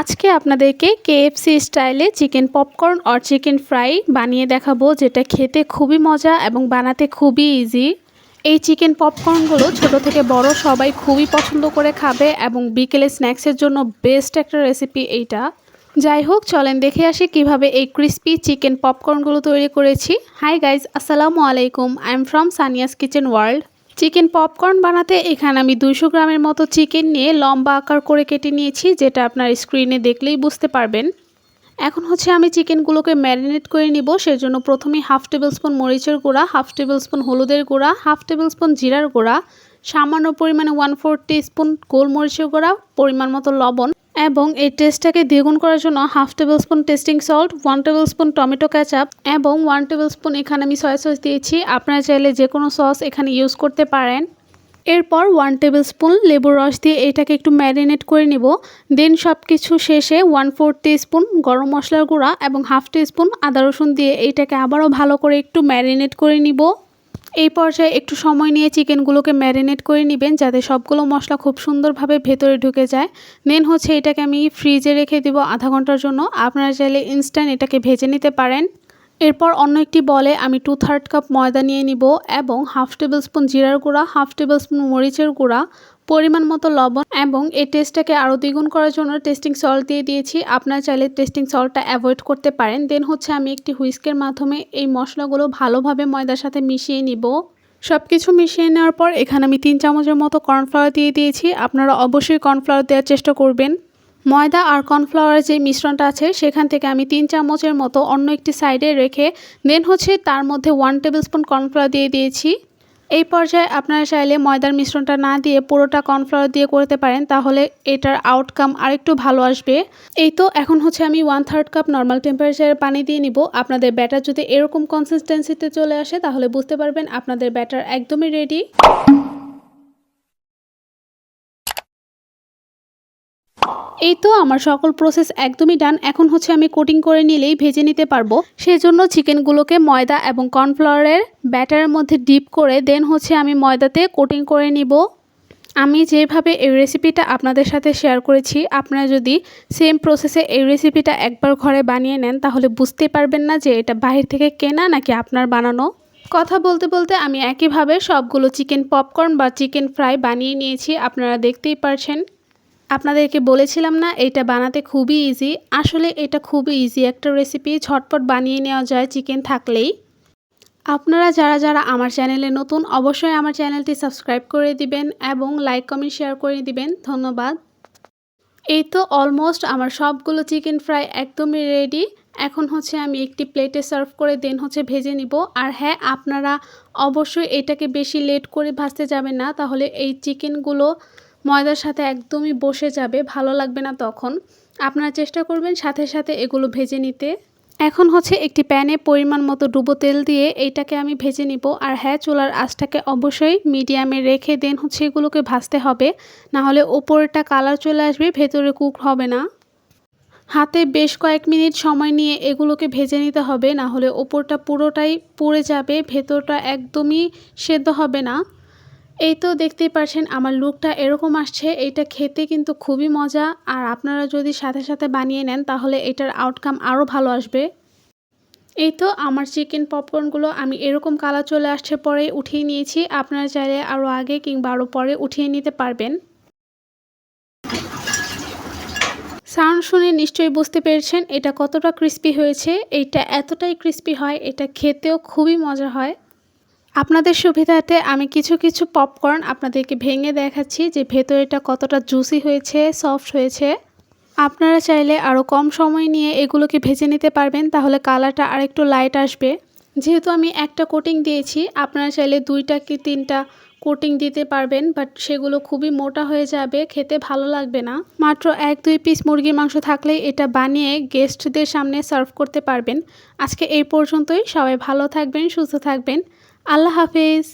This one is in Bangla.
আজকে আপনাদেরকে কেএফসি স্টাইলে চিকেন পপকর্ন আর চিকেন ফ্রাই বানিয়ে দেখাবো, যেটা খেতে খুবই মজা এবং বানাতে খুবই ইজি এই চিকেন পপকর্নগুলো ছোট থেকে বড় সবাই খুবই পছন্দ করে খাবে এবং বিকেলে স্ন্যাক্সের জন্য বেস্ট একটা রেসিপি এইটা। যাই হোক, চলেন দেখে আসি কীভাবে এই ক্রিস্পি চিকেন পপকর্নগুলো তৈরি করেছি। হাই গাইজ আসসালামু আলাইকুম। I am from Sania's kitchen world chicken popcorn বানাতে এখানে আমি দুইশো গ্রামের মতো চিকেন নিয়ে লম্বা আকার করে কেটে নিয়েছি, যেটা আপনার স্ক্রিনে দেখলেই বুঝতে পারবেন। এখন হচ্ছে আমি চিকেনগুলোকে ম্যারিনেট করে নিব, সেজন্য প্রথমে হাফ টেবিল স্পুন মরিচের গুঁড়া, হাফ টেবিল স্পুন হলুদের গুঁড়া, হাফ টেবিল স্পুন জিরার গুঁড়া, সামান্য পরিমাণে ওয়ান ফোর স্পুন গোলমরিচের গুঁড়া, পরিমাণ মতো লবণ এবং এই টেস্টটাকে দ্বিগুণ করার জন্য half tablespoon tasting salt one tablespoon tomato ketchup এবং ওয়ান টেবিল স্পুন এখানে আমি সয়া সস দিয়েছি। আপনারা চাইলে যে কোনো সস এখানে ইউজ করতে পারেন। এরপর ওয়ান টেবিল স্পুন লেবুর রস দিয়ে এটাকে একটু ম্যারিনেট করে নিব। দেন সব কিছু শেষে ওয়ান ফোর স্পুন গরম মশলার গুঁড়া এবং হাফ স্পুন আদা রসুন দিয়ে এইটাকে আবারও ভালো করে একটু ম্যারিনেট করে নিব। এই পর্যায়ে একটু সময় নিয়ে চিকেনগুলোকে ম্যারিনেট করে নেবেন যাতে সবগুলো মশলা খুব সুন্দরভাবে ভেতরে ঢুকে যায়। দেন হচ্ছে এটাকে আমি ফ্রিজে রেখে দেবো আধা ঘণ্টার জন্য। আপনারা চাইলে ইনস্ট্যান্ট এটাকে ভেজে নিতে পারেন। এরপর অন্য একটি বলে আমি টু থার্ড কাপ ময়দা নিয়ে নিব এবং হাফ টেবিল স্পুন জিরার গুঁড়া হাফ টেবিল স্পুন মরিচের গুঁড়া পরিমাণ মতো লবণ এবং এই টেস্টটাকে আরও দ্বিগুণ করার জন্য টেস্টিং সল্ট দিয়ে দিয়েছি। আপনারা চাইলে টেস্টিং সল্টটা অ্যাভয়েড করতে পারেন। দেন হচ্ছে আমি একটি হুইস্কের মাধ্যমে এই মশলাগুলো ভালোভাবে ময়দার সাথে মিশিয়ে নিব। সব কিছু মিশিয়ে নেওয়ার পর এখানে আমি তিন চামচের মতো কর্নফ্লাওয়ার দিয়ে দিয়েছি। আপনারা অবশ্যই কর্নফ্লাওয়ার দেওয়ার চেষ্টা করবেন। ময়দা আর কর্নফ্লাওয়ারের যে মিশ্রণটা আছে, সেখান থেকে আমি তিন চামচের মতো অন্য একটি সাইডে রেখে দেন হচ্ছে তার মধ্যে ওয়ান টেবিল স্পুন কর্নফ্লাওয়ার দিয়ে দিয়েছি। এই পর্যায়ে আপনারা চাইলে ময়দার মিশ্রণটা না দিয়ে পুরোটা কর্নফ্লাওয়ার দিয়ে করতে পারেন, তাহলে এটার আউটকাম আরেকটু ভালো আসবে। এই তো, এখন হচ্ছে আমি ওয়ান থার্ড কাপ নর্মাল টেম্পারেচারের পানি দিয়ে নিব। আপনাদের ব্যাটার যদি এরকম কনসিস্টেন্সিতে চলে আসে, তাহলে বুঝতে পারবেন আপনাদের ব্যাটার একদমই রেডি এই তো আমার সকল প্রসেস একদমই ডান এখন হচ্ছে আমি কোটিং করে নিলেই ভেজে নিতে পারব। সেজন্য চিকেনগুলোকে ময়দা এবং কর্নফ্লাওয়ারের ব্যাটারের মধ্যে ডিপ করে দেন হচ্ছে আমি ময়দাতে কোটিং করে নিব। আমি যেভাবে এই রেসিপিটা আপনাদের সাথে শেয়ার করেছি, আপনারা যদি সেম প্রসেসে এই রেসিপিটা একবার ঘরে বানিয়ে নেন, তাহলে বুঝতে পারবেন না যে এটা বাহির থেকে কেনা নাকি আপনার বানানো। কথা বলতে বলতে আমি একইভাবে সবগুলো চিকেন পপকর্ন বা চিকেন ফ্রাই বানিয়ে নিয়েছি, আপনারা দেখতেই পারছেন। আপনাদেরকে বলেছিলাম না, এটা বানাতে খুবই ইজি আসলে এটা খুবই ইজি একটা রেসিপি ঝটপট বানিয়ে নেওয়া যায় চিকেন থাকলেই। আপনারা যারা যারা আমার চ্যানেলে নতুন, অবশ্যই আমার চ্যানেলটি সাবস্ক্রাইব করে দিবেন এবং লাইক কমেন্ট শেয়ার করে দিবেন। ধন্যবাদ। এই তো অলমোস্ট আমার সবগুলো চিকেন ফ্রাই একদমই রেডি এখন হচ্ছে আমি একটি প্লেটে সার্ভ করে দেন হচ্ছে ভেজে নিব। আর হ্যাঁ আপনারা অবশ্যই এটাকে বেশি লেট করে ভাজতে যাবেন না, তাহলে এই চিকেনগুলো ময়দার সাথে একদমই বসে যাবে, ভালো লাগবে না তখন। আপনারা চেষ্টা করবেন সাথে সাথে এগুলো ভেজে নিতে। এখন হচ্ছে একটি প্যানে পরিমাণ মতো ডুবো তেল দিয়ে এইটাকে আমি ভেজে নিব। আর হ্যাঁ চুলার আঁচটাকে অবশ্যই মিডিয়ামে রেখে দেন হচ্ছে এগুলোকে ভাজতে হবে। না হলে ওপরটা কালার চলে আসবে, ভেতরে কুক হবে না। হাতে বেশ কয়েক মিনিট সময় নিয়ে এগুলোকে ভেজে নিতে হবে। না হলে ওপরটা পুরোটাই পুড়ে যাবে, ভেতরটা একদমই সেদ্ধ হবে না। এই তো দেখতেই পাচ্ছেন আমার লুকটা এরকম আসছে। এটা খেতে কিন্তু খুবই মজা। আর আপনারা যদি সাথে সাথে বানিয়ে নেন, তাহলে এটার আউটকাম আরও ভালো আসবে। এই তো আমার চিকেন পপকর্নগুলো আমি এরকম কালার চলে আসছে পরে উঠিয়ে নিয়েছি। আপনারা চাইলে আরও আগে কিংবা আরও পরে উঠিয়ে নিতে পারবেন। সাউন্ড শুনে নিশ্চয়ই বুঝতে পেরেছেন এটা কতটা ক্রিস্পি হয়েছে। এইটা এতটাই ক্রিস্পি হয়, এটা খেতেও খুবই মজা হয়। আপনাদের সুবিধাতে আমি কিছু কিছু পপকর্ন আপনাদেরকে ভেঙে দেখাচ্ছি যে ভেতরেটা কতটা জুসি হয়েছে সফট হয়েছে। আপনারা চাইলে আরও কম সময় নিয়ে এগুলোকে ভেজে নিতে পারবেন, তাহলে কালারটা আরেকটু লাইট আসবে। যেহেতু আমি একটা কোটিং দিয়েছি, আপনারা চাইলে দুইটা কি তিনটা কোটিং দিতে পারবেন বাট সেগুলো খুবই মোটা হয়ে যাবে, খেতে ভালো লাগবে না। মাত্র এক, দুই পিস মুরগির মাংস থাকলেই এটা বানিয়ে গেস্টদের সামনে সার্ভ করতে পারবেন। আজকে এই পর্যন্তই, সবাই ভালো থাকবেন, সুস্থ থাকবেন। আল্লাহ হাফিজ।